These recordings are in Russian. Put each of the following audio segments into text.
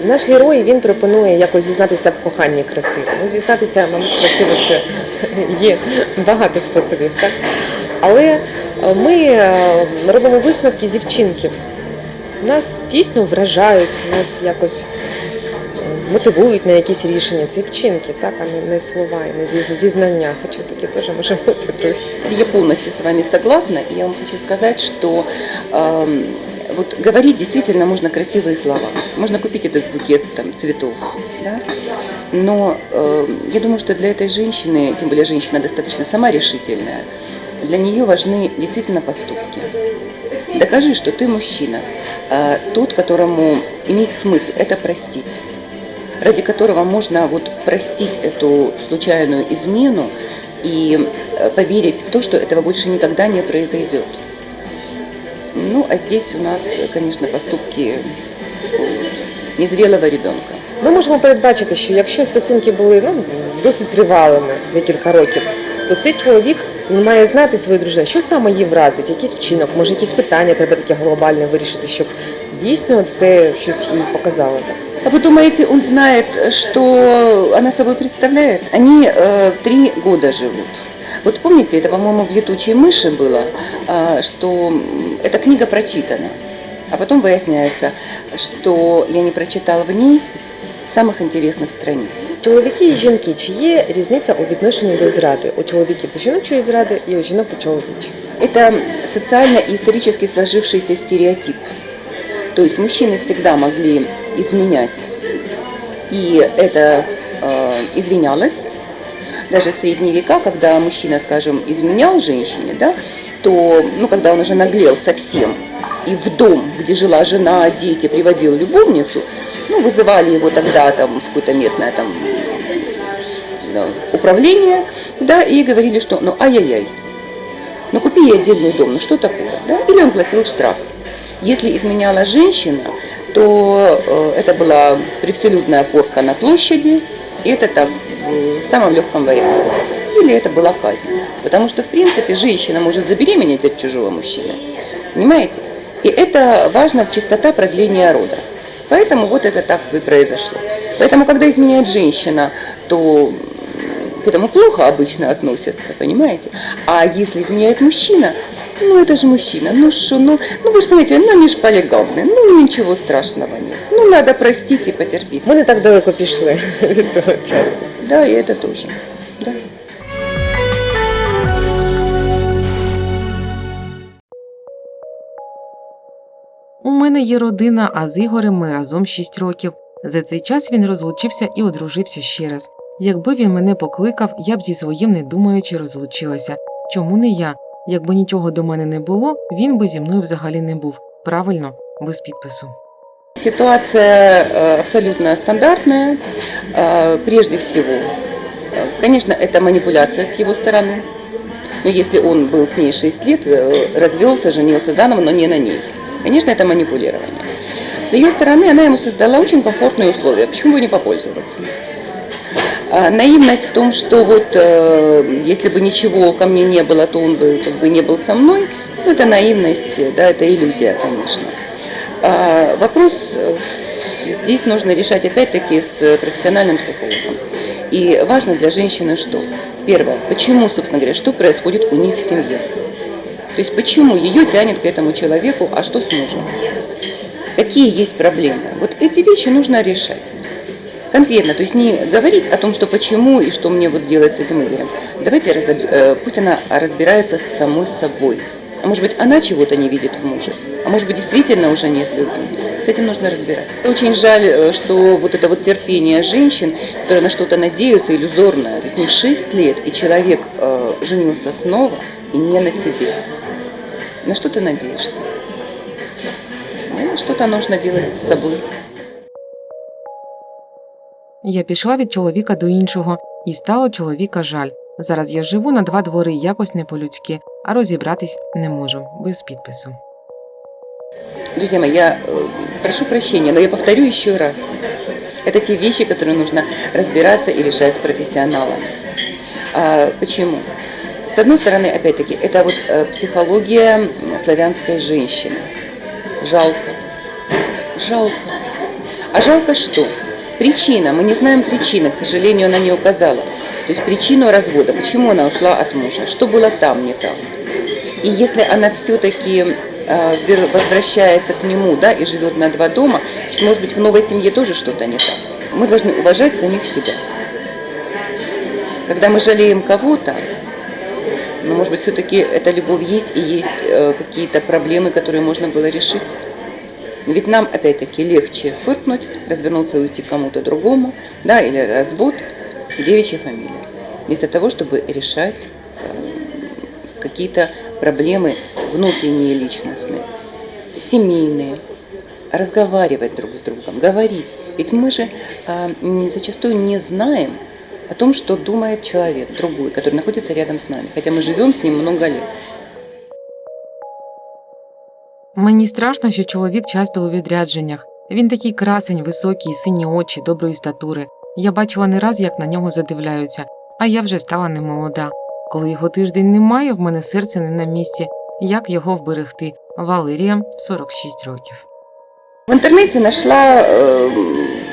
Наш герой він пропонує якось зізнатися в коханні красиво. Ну, зізнатися, мабуть, красиво це є багато способів, так? Але е, ми е, робимо висновки зі вчинків. Нас дійсно вражають, нас якось е, мотивують на якісь рішення. Це вчинки, так, а не, слова, і не зіз- зізнання, хоча таке теж може бути трохи. Я полностью с вами согласна. И я вам хочу сказать, что эм, вот говорить действительно можно красивые слова. Можно купить этот букет там, цветов. Да? Но эм, я думаю, что для этой женщины, тем более женщина достаточно сама решительная, для нее важны действительно поступки. Докажи, что ты мужчина, э, тот, которому имеет смысл это простить ради которого можно вот простить эту случайную измену и э, поверить в то, что этого больше никогда не произойдет. Ну, а здесь у нас, э, конечно, поступки э, незрелого ребенка. Ми можемо передбачити, що якщо стосунки були ну, досить тривалими декілька років, то цей чоловік він має знати свою дружину, що саме її вразить, якийсь вчинок, може якісь питання треба таке глобальне вирішити, щоб дійсно це щось їй показало. Так. А вы думаете, он знает, что она собой представляет? Они э, три года живут. Вот помните, это, по-моему, в «Летучей мыши» было, а, что м, эта книга прочитана. А потом выясняется, что я не прочитал в ней самых интересных страниц. Чоловіки і жінки, чи є різниця у відношенні до зради? У чоловіків до жіночої зради і у жінок до чоловічої. Это социально и исторически сложившийся стереотип. То есть мужчины всегда могли изменять, и это э, извинялось. Даже в средние века, когда мужчина, скажем, изменял женщине, да, то, ну, когда он уже наглел совсем, и в дом, где жила жена, дети, приводил любовницу, ну, вызывали его тогда там в какое-то местное там да, управление, да, и говорили, что, ну, ай-яй-яй, ну купи ей отдельный дом, ну что такое, да? Или он платил штраф. Если изменяла женщина, то э, это была превселюдная порка на площади, и это так в самом легком варианте. Или это была казнь. Потому что, в принципе, женщина может забеременеть от чужого мужчины. Понимаете? И это важно в чистота продления рода. Поэтому вот это так и произошло. Поэтому, когда изменяет женщина, то к этому плохо обычно относятся, понимаете? А если изменяет мужчина, ну это же мужчина, ну что, ну, ну вы же понимаете, ну они же полигамны, ну ничего страшного нет. Ну надо простить и потерпеть. Ми не так далеко пішли від того часу. Да, и это тоже. Да. мене є родина, а з Ігорем ми разом 6 років. За цей час він розлучився і одружився ще раз. Якби він мене покликав, я б зі своїм не думаючи розлучилася. Чому не я? Якби нічого до мене не було, він би зі мною взагалі не був. Правильно, без підпису. Ситуация э, абсолютно стандартная. Э, Прежде всего, э, конечно, это манипуляция с его стороны. Но если он был с ней 6 лет, э, развелся, женился заново, но не на ней. Конечно, это манипулирование. С ее стороны она ему создала очень комфортные условия. Почему бы не попользоваться? А, Наивность в том, что вот э, если бы ничего ко мне не было, то он бы как бы не был со мной, ну, это наивность, да, это иллюзия, конечно. А, Вопрос э, здесь нужно решать опять-таки с профессиональным психологом. И важно для женщины что? Первое, почему, собственно говоря, что происходит у них в семье? То есть почему ее тянет к этому человеку, а что с мужем? Какие есть проблемы? Вот эти вещи нужно решать. Конкретно, то есть не говорить о том, что почему и что мне вот делать с этим Игорем. Давайте разоб- э, пусть она разбирается с самой собой. А может быть, она чего-то не видит в муже. А может быть, действительно уже нет любви. С этим нужно разбираться. Очень жаль, э, что вот это вот терпение женщин, которые на что-то надеются, иллюзорное. То есть им 6 лет, и человек э, женился снова, и не на тебе. На что ты надеешься? Ну, что-то нужно делать с собой. Я пішла від чоловіка до іншого, і стало чоловіка жаль. Зараз я живу на два двори якось не по-людськи, а розібратись не можу без підпису. Друзья мои, я э, прошу прощения, но я повторю еще раз. Это те вещи, которые нужно разбираться и решать с профессионалами. А, почему? С одной стороны, опять-таки, это вот э, психология славянской женщины. Жалко. Жалко. А жалко что? Причина, мы не знаем причины, к сожалению, она не указала. То есть причину развода, почему она ушла от мужа, что было там не так. И если она все-таки возвращается к нему, да, и живет на два дома, значит, может быть, в новой семье тоже что-то не так. Мы должны уважать самих себя. Когда мы жалеем кого-то, может быть, все-таки эта любовь есть и есть э, какие-то проблемы, которые можно было решить. Ведь нам, опять-таки, легче фыркнуть, развернуться и уйти кому-то другому, да, или развод, девичья фамилия. Вместо того, чтобы решать э, какие-то проблемы внутренние, личностные, семейные, разговаривать друг с другом, говорить. Ведь мы же э, зачастую не знаем, о том, что думает человек другой, который находится рядом с нами, хотя мы живем с ним много лет. Мені страшно, що чоловік часто у відрядженнях. Він такий красень, високий, сині очі, доброї статури. Я бачила не раз, як на нього задивляються, а я вже стала немолода. Коли його тиждень немає, в мене серце не на місці. Як його вберегти? Валерія 46 років. В интернете нашла э,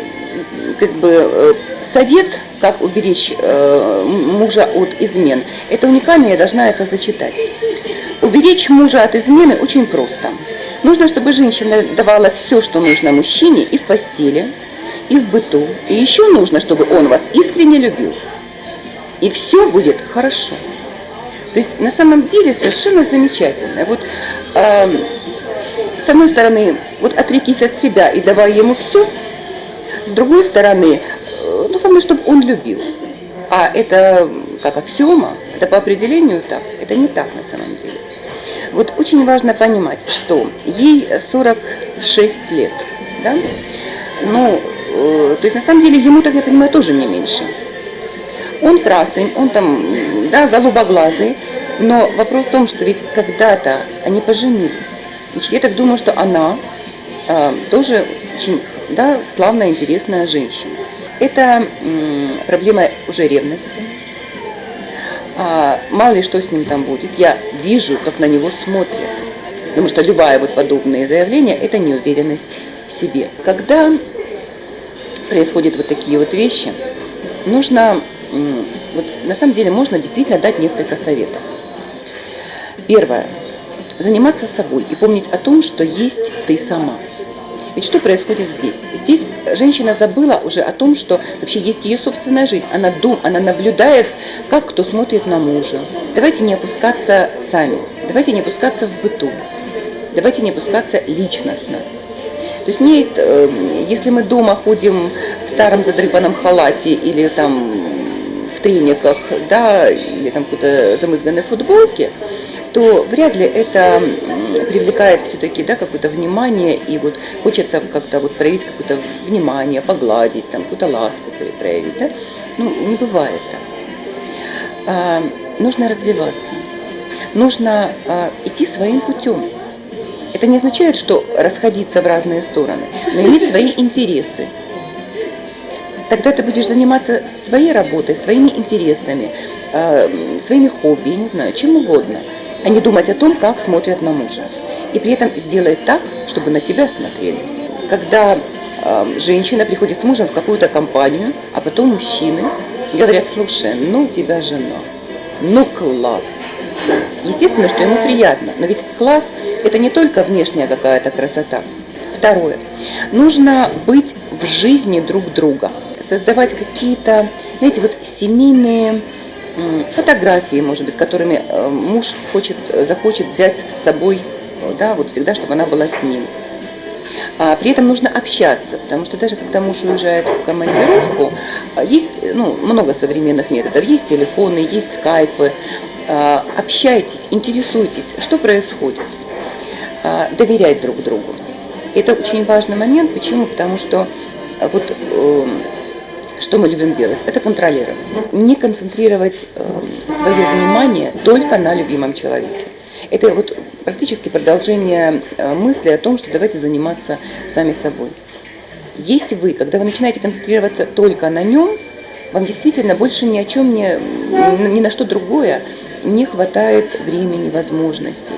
как бы, э, совет, как уберечь э, мужа от измен. Это уникально, я должна это зачитать. Уберечь мужа от измены очень просто. Нужно, чтобы женщина давала все, что нужно мужчине и в постели, и в быту. И еще нужно, чтобы он вас искренне любил. И все будет хорошо. То есть на самом деле совершенно замечательно. Вот э, с одной стороны, вот отрекись от себя и давай ему все, с другой стороны, э, ну, главное, чтобы он любил. А это как аксиома, это по определению так, это не так на самом деле. Вот очень важно понимать, что ей 46 лет, да? Ну, э, то есть на самом деле ему, так я понимаю, тоже не меньше. Он красный, он там, да, голубоглазый, но вопрос в том, что ведь когда-то они поженились. Значит, я так думаю, что она э, тоже очень да, славная, интересная женщина. Это проблема уже ревности. А, мало ли что с ним там будет. Я вижу, как на него смотрят. Потому что любая вот подобные заявления – это неуверенность в себе. Когда происходят вот такие вот вещи, нужно, вот на самом деле можно действительно дать несколько советов. Первое. Заниматься собой и помнить о том, что есть ты сама. Ведь что происходит здесь? Здесь женщина забыла уже о том, что вообще есть ее собственная жизнь. Она дум, она наблюдает, как кто смотрит на мужа. Давайте не опускаться сами. Давайте не опускаться в быту. Давайте не опускаться личностно. То есть нет, э, если мы дома ходим в старом задрыпанном халате или там в трениках, да, или там какой-то замызганной футболке, то вряд ли это привлекает все-таки да, какое-то внимание, и вот хочется как-то вот проявить какое-то внимание, погладить, там, какую-то ласку проявить. Да? Ну, не бывает так. А, нужно развиваться, нужно а, идти своим путем. Это не означает, что расходиться в разные стороны, но иметь свои интересы. Тогда ты будешь заниматься своей работой, своими интересами, своими хобби, не знаю, чем угодно – а не думать о том, как смотрят на мужа. И при этом сделай так, чтобы на тебя смотрели. Когда э, женщина приходит с мужем в какую-то компанию, а потом мужчины говорят, слушай, ну у тебя жена, ну класс. Естественно, что ему приятно, но ведь класс это не только внешняя какая-то красота. Второе. Нужно быть в жизни друг друга, создавать какие-то, знаете, вот семейные фотографии, может быть, с которыми э, муж хочет, захочет взять с собой, да, вот всегда, чтобы она была с ним. А при этом нужно общаться, потому что даже когда муж уезжает в командировку, а, есть ну, много современных методов. Есть телефоны, есть скайпы. А, общайтесь, интересуйтесь, что происходит. А, доверять друг другу. Это очень важный момент. Почему? Потому что вот эм, что мы любим делать? Это контролировать. Не концентрировать э, свое внимание только на любимом человеке. Это вот практически продолжение э, мысли о том, что давайте заниматься сами собой. Есть вы, когда вы начинаете концентрироваться только на нем, вам действительно больше ни о чем не, ни на что другое не хватает времени, возможностей.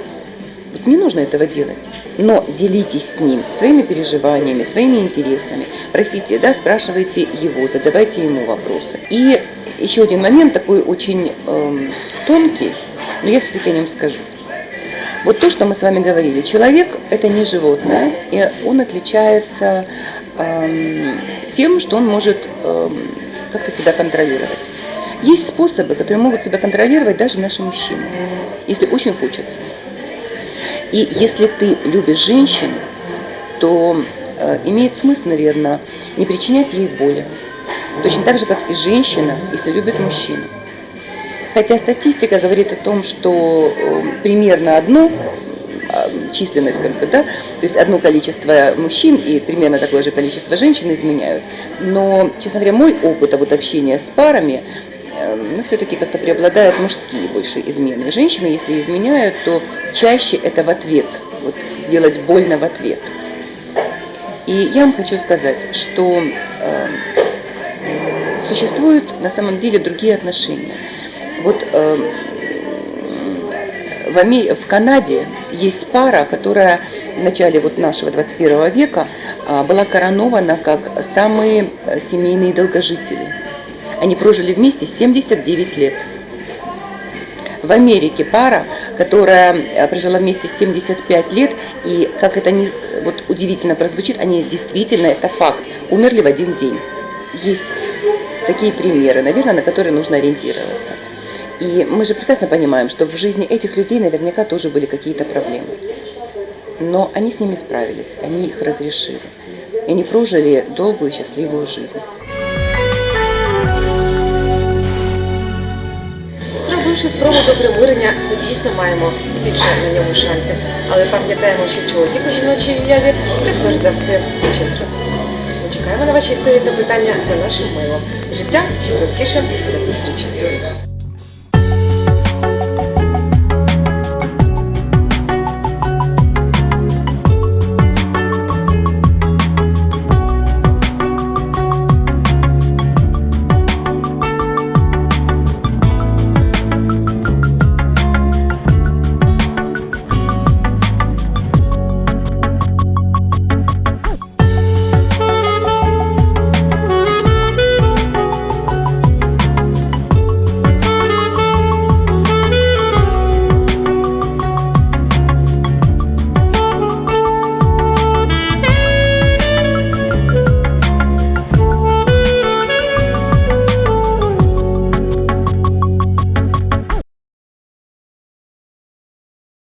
Не нужно этого делать. Но делитесь с ним своими переживаниями, своими интересами. Просите, да, спрашивайте его, задавайте ему вопросы. И еще один момент такой очень эм, тонкий, но я все-таки о нем скажу. Вот то, что мы с вами говорили, человек это не животное, и он отличается эм, тем, что он может эм, как-то себя контролировать. Есть способы, которые могут себя контролировать даже наши мужчины, если очень хочется. И если ты любишь женщину, то э, имеет смысл, наверное, не причинять ей боли. Точно так же, как и женщина, если любит мужчину. Хотя статистика говорит о том, что э, примерно одно э, численность, как бы, да, то есть одно количество мужчин и примерно такое же количество женщин изменяют. Но, честно говоря, мой опыт а вот общения с парами, ну, все-таки как-то преобладают мужские больше измены. Женщины, если изменяют, то чаще это в ответ, вот сделать больно в ответ. И я вам хочу сказать, что э, существуют на самом деле другие отношения. Вот э, в, Аме- в Канаде есть пара, которая в начале вот нашего 21 века а, была коронована как самые э, семейные долгожители. Они прожили вместе 79 лет. В Америке пара, которая э, прожила вместе 75 лет, и как это не вот удивительно прозвучит, они действительно, это факт, умерли в один день. Есть такие примеры, наверное, на которые нужно ориентироваться. И мы же прекрасно понимаем, что в жизни этих людей наверняка тоже были какие-то проблемы. Но они с ними справились, они их разрешили. И они прожили долгую счастливую жизнь. Зробивши спробу до примирення, ми дійсно маємо більше на ньому шансів. Але пам'ятаємо, що чоловік у жіночій уяві це перш за все вчинки. Ми чекаємо на ваші історії та питання за нашим мейлом. Життя ще простіше. До зустрічі!